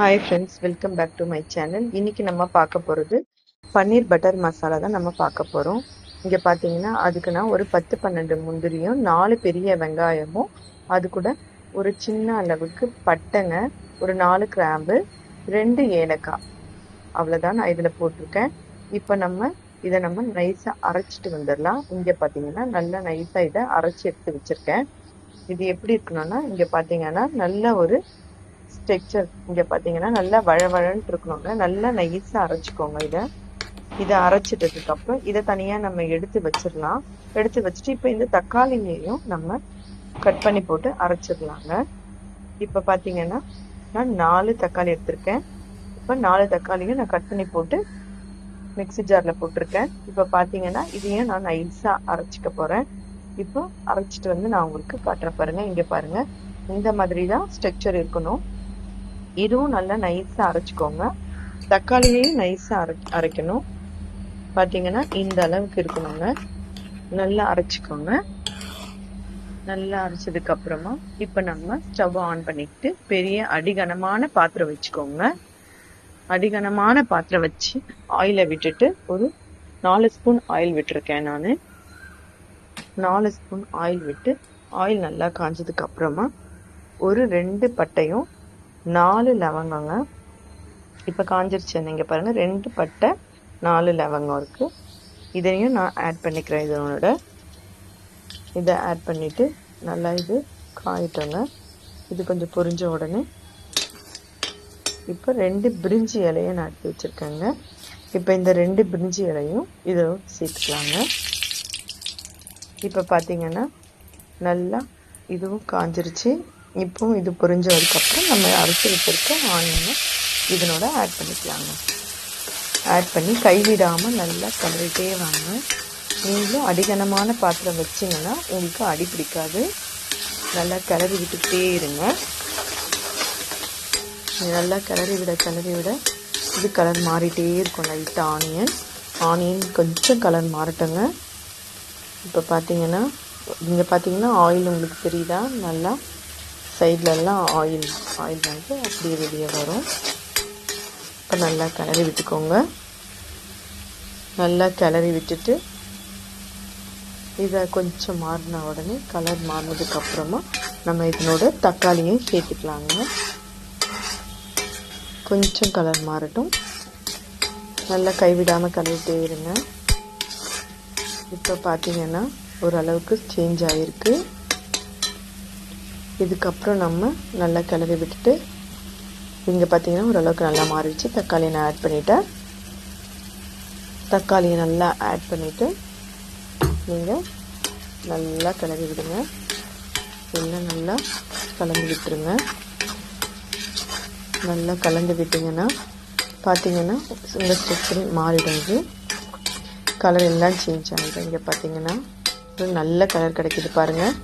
Hi friends welcome back to my channel இன்னைக்கு நம்ம பார்க்க போகிறது பன்னீர் பட்டர் மசாலா தான் நம்ம பார்க்க போகிறோம் இங்கே பார்த்தீங்கன்னா அதுக்கு நான் ஒரு பத்து பன்னெண்டு முந்திரியும் நாலு பெரிய வெங்காயமும் அது கூட ஒரு சின்ன அளவுக்கு பட்டைங்க ஒரு நாலு கிராம்பு ரெண்டு ஏலக்காய். அவ்வளோதான் நான் இதில் போட்டிருக்கேன். இப்போ நம்ம இதை நம்ம நைஸாக அரைச்சிட்டு வந்துடலாம். இங்கே பார்த்தீங்கன்னா நல்லா நைஸாக இதை அரைச்சி எடுத்து வச்சுருக்கேன். இது எப்படி இருக்கணும்னா இங்கே பார்த்தீங்கன்னா நல்ல ஒரு ஸ்ட்ரக்சர் இங்கே பார்த்தீங்கன்னா நல்லா வழவழன்ட்டு இருக்கணுங்க. நல்லா நைஸா அரைச்சிக்கோங்க இதை. இதை அரைச்சிட்டதுக்கு அப்புறம் இதை தனியாக நம்ம எடுத்து வச்சிடலாம். எடுத்து வச்சுட்டு இப்போ இந்த தக்காளியையும் நம்ம கட் பண்ணி போட்டு அரைச்சிடலாங்க. இப்போ பார்த்தீங்கன்னா நான் நாலு தக்காளி எடுத்திருக்கேன். இப்போ நாலு தக்காளியும் நான் கட் பண்ணி போட்டு மிக்ஸி ஜாரில் போட்டிருக்கேன். இப்போ பார்த்தீங்கன்னா இதையும் நான் நைஸாக அரைச்சிக்க போகிறேன் இப்போ அரைச்சிட்டு வந்து நான் உங்களுக்கு காட்டுறேன் பாருங்க. இங்கே பாருங்க. இந்த மாதிரி தான் ஸ்ட்ரக்சர் இருக்கணும். இதுவும் நல்லா நைஸாக அரைச்சிக்கோங்க. தக்காளியையும் நைஸாக அரை அரைக்கணும். பார்த்தீங்கன்னா இந்த அளவுக்கு இருக்கணுங்க. நல்லா அரைச்சிக்கோங்க. நல்லா அரைச்சதுக்கு அப்புறமா இப்போ நம்ம ஸ்டவ் ஆன் பண்ணிக்கிட்டு பெரிய அடிகனமான பாத்திரம் வச்சுக்கோங்க. அடிகனமான பாத்திரம் வச்சு ஆயிலை விட்டுட்டு ஒரு நாலு ஸ்பூன் ஆயில் விட்டுருக்கேன் நான். நாலு ஸ்பூன் ஆயில் விட்டு ஆயில் நல்லா காஞ்சதுக்கு அப்புறமா ஒரு ரெண்டு பட்டையும் நாலு லவங்கங்க. இப்போ காஞ்சிருச்சு. நீங்கள் பாருங்கள் ரெண்டு பட்டை நாலு லவங்கம் இருக்குது இதையும் நான் ஆட் பண்ணிக்கிறேன். இதனோட இதை ஆட் பண்ணிவிட்டு நல்லா இது காயிட்டோங்க. இது கொஞ்சம் பொரிஞ்ச உடனே. இப்போ ரெண்டு பிரிஞ்சி இலையை நான் எடுத்து வச்சுருக்கேங்க. இப்போ இந்த ரெண்டு பிரிஞ்சி இலையும் இதை சேர்த்துக்கலாங்க. இப்போ பார்த்தீங்கன்னா நல்லா இதுவும் காஞ்சிருச்சு. இப்போவும் இது பொரிஞ்சதுக்கப்புறம் நம்ம அரைச்சி வச்சுருக்க ஆனியனை இதனோட ஆட் பண்ணிக்கலாங்க. ஆட் பண்ணி கைவிடாமல் நல்லா கலரிட்டே வாங்க. நீங்களும் அடிகனமான பாத்திரம் வச்சிங்கன்னா உங்களுக்கு அடி பிடிக்காது. நல்லா கிளறி விட்டுக்கிட்டே இருங்க. நல்லா கிளறி விட கிளறி விட. இது கலர் மாறிட்டே இருக்கும் லைட்டாக ஆனியன் ஆனியன் கொஞ்சம் கலர் மாறட்டுங்க. இப்போ பார்த்தீங்கன்னா இங்கே பார்த்தீங்கன்னா ஆயில் உங்களுக்கு தெரியுதா? நல்லா சைட்லலாம் ஆயில் ஆயில் வந்து அப்படியே வெளியே வரும். இப்போ நல்லா கிளறி விட்டுக்கோங்க. நல்லா கிளறி விட்டுட்டு இதை கொஞ்சம் மாறின உடனே கலர் மாறினதுக்கப்புறமா நம்ம இதனோட தக்காளியும் சேர்த்துக்கலாங்க. கொஞ்சம் கலர் மாறட்டும். நல்லா கைவிடாமல் கழுவிட்டே இருங்க. இப்போ பார்த்தீங்கன்னா ஓரளவுக்கு சேஞ்ச் ஆகிருக்கு இதுக்கப்புறம் நம்ம நல்லா கிளறி விட்டுட்டு இங்கே பார்த்தீங்கன்னா ஓரளவுக்கு நல்லா மாறிடுச்சு. தக்காளியை நான் ஆட் பண்ணிட்டேன். தக்காளியை நல்லா ஆட் பண்ணிவிட்டு நீங்கள் நல்லா கிளறி விடுங்க. எல்லாம் நல்லா கலந்து விட்டுருங்க. நல்லா கலந்து விட்டிங்கன்னா பார்த்தீங்கன்னா இந்த ஸ்டெப்ஸில் மாறிடுங்க கலர் எல்லாம் சேஞ்ச் ஆகிடும் இங்கே பார்த்தீங்கன்னா ஒரு நல்ல கலர் கிடைக்கிது பாருங்கள்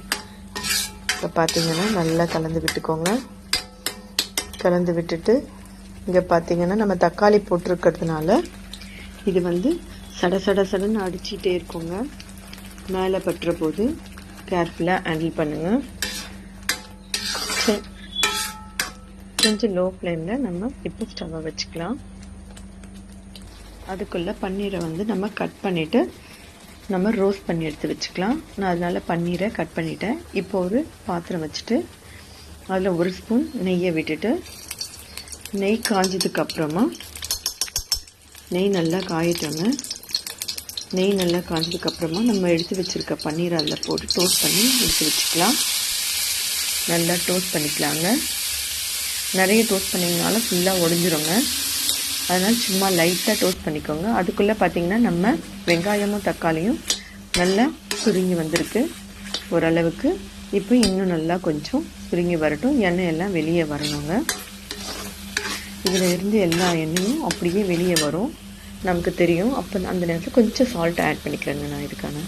இப்போ பார்த்தீங்கன்னா நல்லா கலந்து விட்டுக்கோங்க. கலந்து விட்டுட்டு இங்கே பார்த்தீங்கன்னா நம்ம தக்காளி போட்டிருக்கிறதுனால இது வந்து சட சட சடன்னு அடிச்சிட்டே இருக்கோங்க. மேலே பட்டுற போது கேர்ஃபுல்லாக ஹேண்டில் பண்ணுங்கள் கொஞ்சம் லோ ஃப்ளேமில் நம்ம இப்போ ஸ்டவ்வை வச்சுக்கலாம். அதுக்குள்ளே பன்னீரை வந்து நம்ம கட் பண்ணிவிட்டு நம்ம ரோஸ்ட் பண்ணி எடுத்து வச்சுக்கலாம். நான் அதனால் பன்னீரை கட் பண்ணிட்டேன். இப்போ ஒரு பாத்திரம் வச்சுட்டு அதில் ஒரு ஸ்பூன் நெய்யை விட்டுட்டு நெய் காஞ்சதுக்கப்புறமா நெய் நல்லா காயிட்டோங்க. நெய் நல்லா காஞ்சதுக்கப்புறமா நம்ம எடுத்து வச்சுருக்க பன்னீர் அதில் போட்டு டோஸ்ட் பண்ணி எடுத்து வச்சுக்கலாம். நல்லா டோஸ்ட் பண்ணிக்கலாங்க. நிறைய டோஸ்ட் பண்ணிங்கனால ஃபுல்லாக உடஞ்சிருங்க. அதனால் சும்மா லைட்டாக டோஸ்ட் பண்ணிக்கோங்க. அதுக்குள்ளே பார்த்திங்கன்னா நம்ம வெங்காயமும் தக்காளியும் நல்லா சுருங்கி வந்திருக்கு. ஓரளவுக்கு. இப்போ இன்னும் நல்லா கொஞ்சம் சுருங்கி வரட்டும். எண்ணெய் எல்லாம் வெளியே வரணுங்க. இதில் இருந்து எல்லா எண்ணெயும் அப்படியே வெளியே வரும். நமக்கு தெரியும். அப்போ அந்த நேரத்தில் கொஞ்சம் சால்ட் ஆட் பண்ணிக்கிறேங்க நான் இதுக்கான.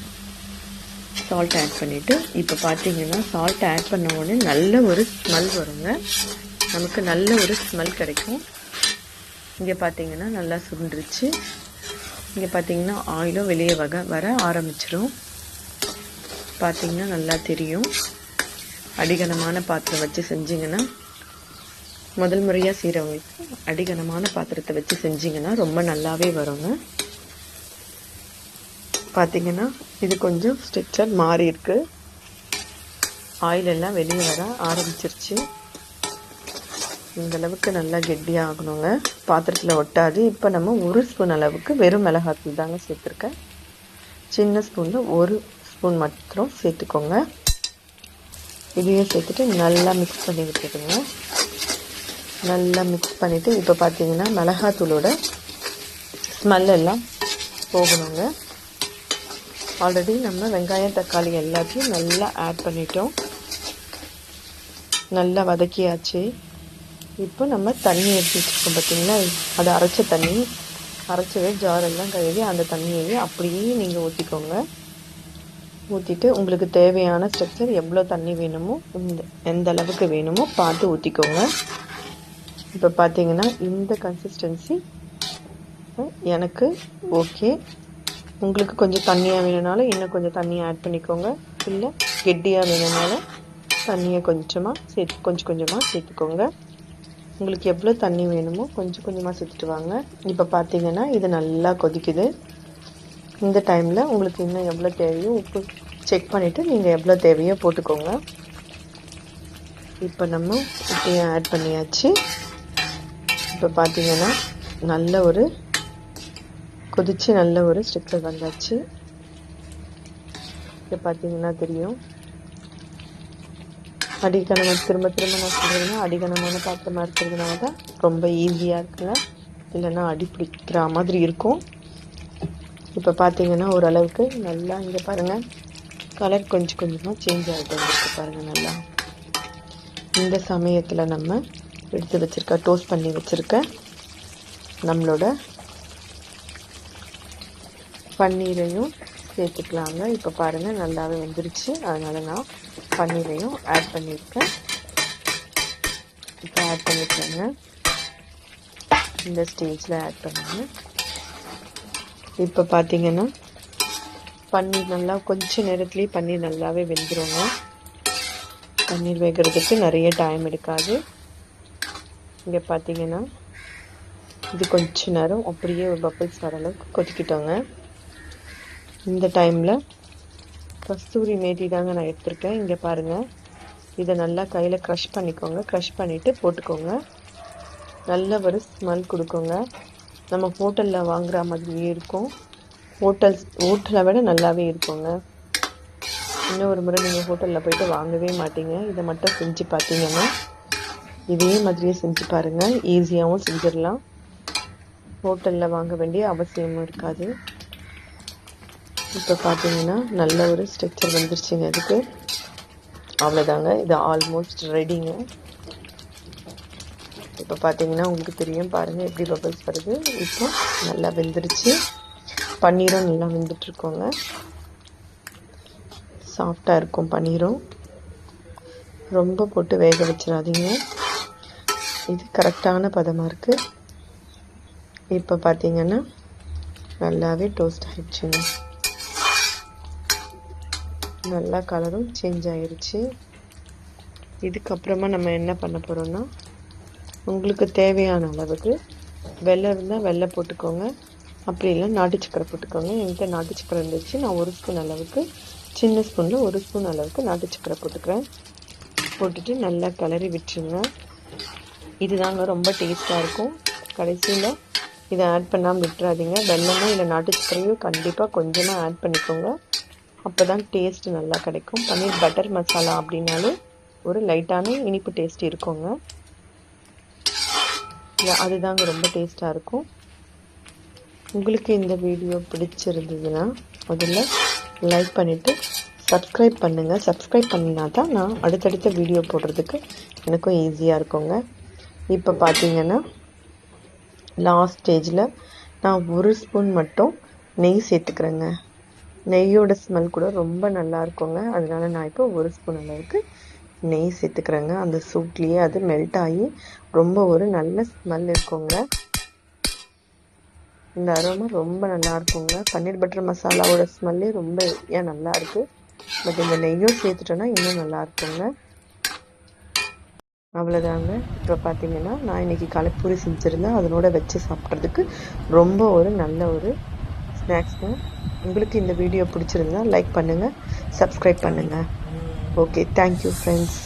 சால்ட் ஆட் பண்ணிவிட்டு இப்போ பார்த்தீங்கன்னா சால்ட் ஆட் பண்ண உடனே நல்ல ஒரு ஸ்மெல் வருங்க. நமக்கு நல்ல ஒரு ஸ்மெல் கிடைக்கும். இங்கே பார்த்தீங்கன்னா நல்லா சுருண்டுருச்சு. இங்கே பார்த்தீங்கன்னா ஆயிலும் வெளியே வக வர ஆரம்பிச்சிடும் பார்த்தீங்கன்னா நல்லா தெரியும். அடிகனமான பாத்திரம் வச்சு செஞ்சிங்கன்னா முதல் முறையாக செய்கிறவங்களுக்கு அடிகனமான பாத்திரத்தை வச்சு செஞ்சிங்கன்னா ரொம்ப நல்லாவே வருங்க. பார்த்தீங்கன்னா இது கொஞ்சம் ஸ்ட்ரக்சர் மாறி இருக்குது ஆயிலெல்லாம் வெளியே வர ஆரம்பிச்சிருச்சு. இந்த அளவுக்கு நல்லா கெட்டியாக ஆகணுங்க பாத்திரத்தில் ஒட்டாது. இப்போ நம்ம ஒரு ஸ்பூன் அளவுக்கு வெறும் மிளகாத்தூள் தாங்க சேர்த்துருக்கேன். சின்ன ஸ்பூனில் ஒரு ஸ்பூன் மாத்திரம் சேர்த்துக்கோங்க. இதையும் சேர்த்துட்டு நல்லா மிக்ஸ் பண்ணி விட்டுடுங்க. நல்லா மிக்ஸ் பண்ணிவிட்டு இப்போ பார்த்தீங்கன்னா மிளகாத்தூளோட ஸ்மெல் எல்லாம் போகணுங்க. ஆல்ரெடி நம்ம வெங்காயம் தக்காளி எல்லாத்தையும் நல்லா ஆட் பண்ணிட்டோம். நல்லா வதக்கியாச்சு. இப்போ நம்ம தண்ணி எடுத்து வச்சுருக்கோம் பார்த்தீங்களா? அதை அரைச்ச தண்ணி அரைச்சவே ஜாரெல்லாம் கழுவி அந்த தண்ணியை அப்படியே நீங்கள் ஊற்றிக்கோங்க ஊற்றிட்டு உங்களுக்கு தேவையான ஸ்ட்ரக்சர் எவ்வளோ தண்ணி வேணுமோ இந்த எந்த அளவுக்கு வேணுமோ பார்த்து ஊற்றிக்கோங்க இப்போ பார்த்தீங்கன்னா இந்த கன்சிஸ்டன்சி எனக்கு ஓகே உங்களுக்கு கொஞ்சம் தண்ணியாக வேணுனாலும் இன்னும் கொஞ்சம் தண்ணியை ஆட் பண்ணிக்கோங்க. இல்லை கெட்டியாக வேணுனாலும் தண்ணியை கொஞ்சமாக சேர்த்து கொஞ்சம் கொஞ்சமாக சேர்த்துக்கோங்க. உங்களுக்கு எவ்வளோ தண்ணி வேணுமோ கொஞ்சம் கொஞ்சமாக சேர்த்துட்டு வாங்க. இப்போ பார்த்தீங்கன்னா இது நல்லா கொதிக்குது. இந்த டைமில் உங்களுக்கு இன்னும் எவ்வளோ தேவையோ உப்பு செக் பண்ணிவிட்டு நீங்கள் எவ்வளோ தேவையோ போட்டுக்கோங்க. இப்போ நம்ம உப்பையும் ஆட் பண்ணியாச்சு. இப்போ பார்த்தீங்கன்னா நல்ல ஒரு கொதித்து நல்ல ஒரு ஸ்டிக்கர் வந்தாச்சு. இப்போ பார்த்தீங்கன்னா தெரியும். அடிக்கணமாக திரும்ப திரும்ப நான் சொல்கிறேன்னா அடிக்கணமான பாத்திரமாக இருக்கிறதுனால தான் ரொம்ப ஈஸியாக இருக்குங்க இல்லைன்னா அடி பிடிக்கிற மாதிரி இருக்கும். இப்போ பார்த்தீங்கன்னா ஓரளவுக்கு நல்லா இங்கே பாருங்கள் கலர் கொஞ்சம் கொஞ்சமாக சேஞ்ச் ஆகிட்டு வந்துருக்கு பாருங்கள் நல்லா. இந்த சமயத்தில் நம்ம எடுத்து வச்சுருக்க டோஸ்ட் பண்ணி வச்சுருக்க நம்மளோட பன்னீரையும் சேர்த்துக்கலாங்க. இப்போ பாருங்கள் நல்லாவே வந்துருச்சு. அதனால் நான் பன்னீரையும் ஆட் பண்ணியிருக்கேன். இப்போ ஆட் பண்ணிக்கோங்க இந்த ஸ்டேஜில் ஆட் பண்ணுங்க. இப்போ பார்த்தீங்கன்னா பன்னீர் நல்லா கொஞ்சம் நேரத்துலேயே பன்னீர் நல்லாவே வெந்துருங்க. பன்னீர் வேகிறதுக்கு நிறைய டைம் எடுக்காது. இங்கே பார்த்தீங்கன்னா இது கொஞ்ச நேரம் அப்படியே ஒரு பப்பிள்ஸ் வர அளவுக்கு கொதிக்கிட்டோங்க. இந்த டைமில் கஸ்தூரி மேத்தி தாங்க நான் எடுத்திருக்கேன். இங்கே பாருங்கள் இதை நல்லா கையில் க்ரஷ் பண்ணிக்கோங்க. க்ரஷ் பண்ணிவிட்டு போட்டுக்கோங்க. நல்ல ஒரு ஸ்மெல் கொடுக்குங்க. நம்ம ஹோட்டலில் வாங்குகிற மாதிரியே இருக்கும். ஹோட்டல்ஸ் ஹோட்டலை விட நல்லாவே இருக்குங்க. இன்னும் ஒரு முறை நீங்கள் ஹோட்டலில் போயிட்டு வாங்கவே மாட்டீங்க. இதை மட்டும் செஞ்சு பார்த்தீங்கன்னா இதே மாதிரியே செஞ்சு பாருங்கள் ஈஸியாகவும் செஞ்சிடலாம். ஹோட்டலில் வாங்க வேண்டிய அவசியமும் இருக்காது. இப்போ பார்த்தீங்கன்னா நல்ல ஒரு ஸ்ட்ரக்சர் வந்துருச்சுங்க அதுக்கு அவ்வளோதாங்க இது ஆல்மோஸ்ட் ரெடிங்க இப்போ பார்த்தீங்கன்னா உங்களுக்கு தெரியும் பாருங்கள் எப்படி பபிள்ஸ் வருது. இப்போ நல்லா வெந்துருச்சு. பன்னீரும் நல்லா வெந்துட்டுருக்கோங்க. சாஃப்டாக இருக்கும் பன்னீரும். ரொம்ப போட்டு வேக வச்சிடாதீங்க. இது கரெக்டான பதமாக இருக்குது இப்போ பார்த்தீங்கன்னா நல்லாவே டோஸ்ட் ஆகிடுச்சுங்க நல்லா கலரும் சேஞ்ச் ஆயிடுச்சு இதுக்கப்புறமா நம்ம என்ன பண்ண போகிறோம்னா உங்களுக்கு தேவையான அளவுக்கு வெள்ளை இருந்தால் வெள்ளை போட்டுக்கோங்க. அப்படி இல்லை நாட்டு சக்கரை போட்டுக்கோங்க. என்கிட்ட நாட்டு சக்கரை இருந்துச்சு. நான் ஒரு ஸ்பூன் அளவுக்கு சின்ன ஸ்பூனில் ஒரு ஸ்பூன் அளவுக்கு நாட்டு சக்கரை போட்டுக்கிறேன். போட்டுட்டு நல்லா கிளறி விட்டுருங்க. இதுதாங்க ரொம்ப டேஸ்ட்டாக இருக்கும். கடைசியில் இதை ஆட் பண்ணாமல் விட்டுறாதீங்க. வெள்ளமோ இல்லை நாட்டு சக்கரையோ கண்டிப்பாக கொஞ்சமாக ஆட் பண்ணிக்கோங்க. அப்போ தான் டேஸ்ட் நல்லா கிடைக்கும். பன்னீர் பட்டர் மசாலா அப்படின்னாலே ஒரு லைட்டான இனிப்பு டேஸ்ட் இருக்குங்க. அதுதாங்க ரொம்ப டேஸ்ட்டாக இருக்கும். உங்களுக்கு இந்த வீடியோ பிடிச்சிருந்ததுன்னா முதல்ல லைக் பண்ணிவிட்டு சப்ஸ்கிரைப் பண்ணுங்கள் சப்ஸ்கிரைப் பண்ணினா தான் நான் அடுத்தடுத்த வீடியோ போடுறதுக்கு எனக்கும் ஈஸியாக இருக்குங்க. இப்போ பார்த்தீங்கன்னா லாஸ்ட் ஸ்டேஜில் நான் ஒரு ஸ்பூன் மட்டும் நெய் சேர்த்துக்கிறேங்க. நெய்யோட ஸ்மெல் கூட ரொம்ப நல்லா இருக்குங்க. அதனால நான் இப்போ ஒரு ஸ்பூன் அளவுக்கு நெய் சேர்த்துக்கிறேங்க. அந்த சூட்லேயே அது மெல்ட் ஆகி ரொம்ப ஒரு நல்ல ஸ்மெல் இருக்குங்க. இந்த அரோமா ரொம்ப நல்லா இருக்குங்க. பன்னீர் பட்டர் மசாலாவோட ஸ்மெல்லே ரொம்ப ஏன் நல்லா இருக்கு. பட் இந்த நெய்யும் சேர்த்துட்டோன்னா இன்னும் நல்லா இருக்குங்க. அவ்வளோதாங்க இப்போ பார்த்தீங்கன்னா நான் இன்னைக்கு கலைப்பூரி செஞ்சுருந்தேன். அதனோட வச்சு சாப்பிட்றதுக்கு ரொம்ப ஒரு நல்ல ஒரு ஸ்நாக்ஸ்ங்க உங்களுக்கு இந்த வீடியோ பிடிச்சிருந்தா லைக் பண்ணுங்கள் சப்ஸ்கிரைப் பண்ணுங்கள் ஓகே தேங்க்யூ ஃப்ரெண்ட்ஸ்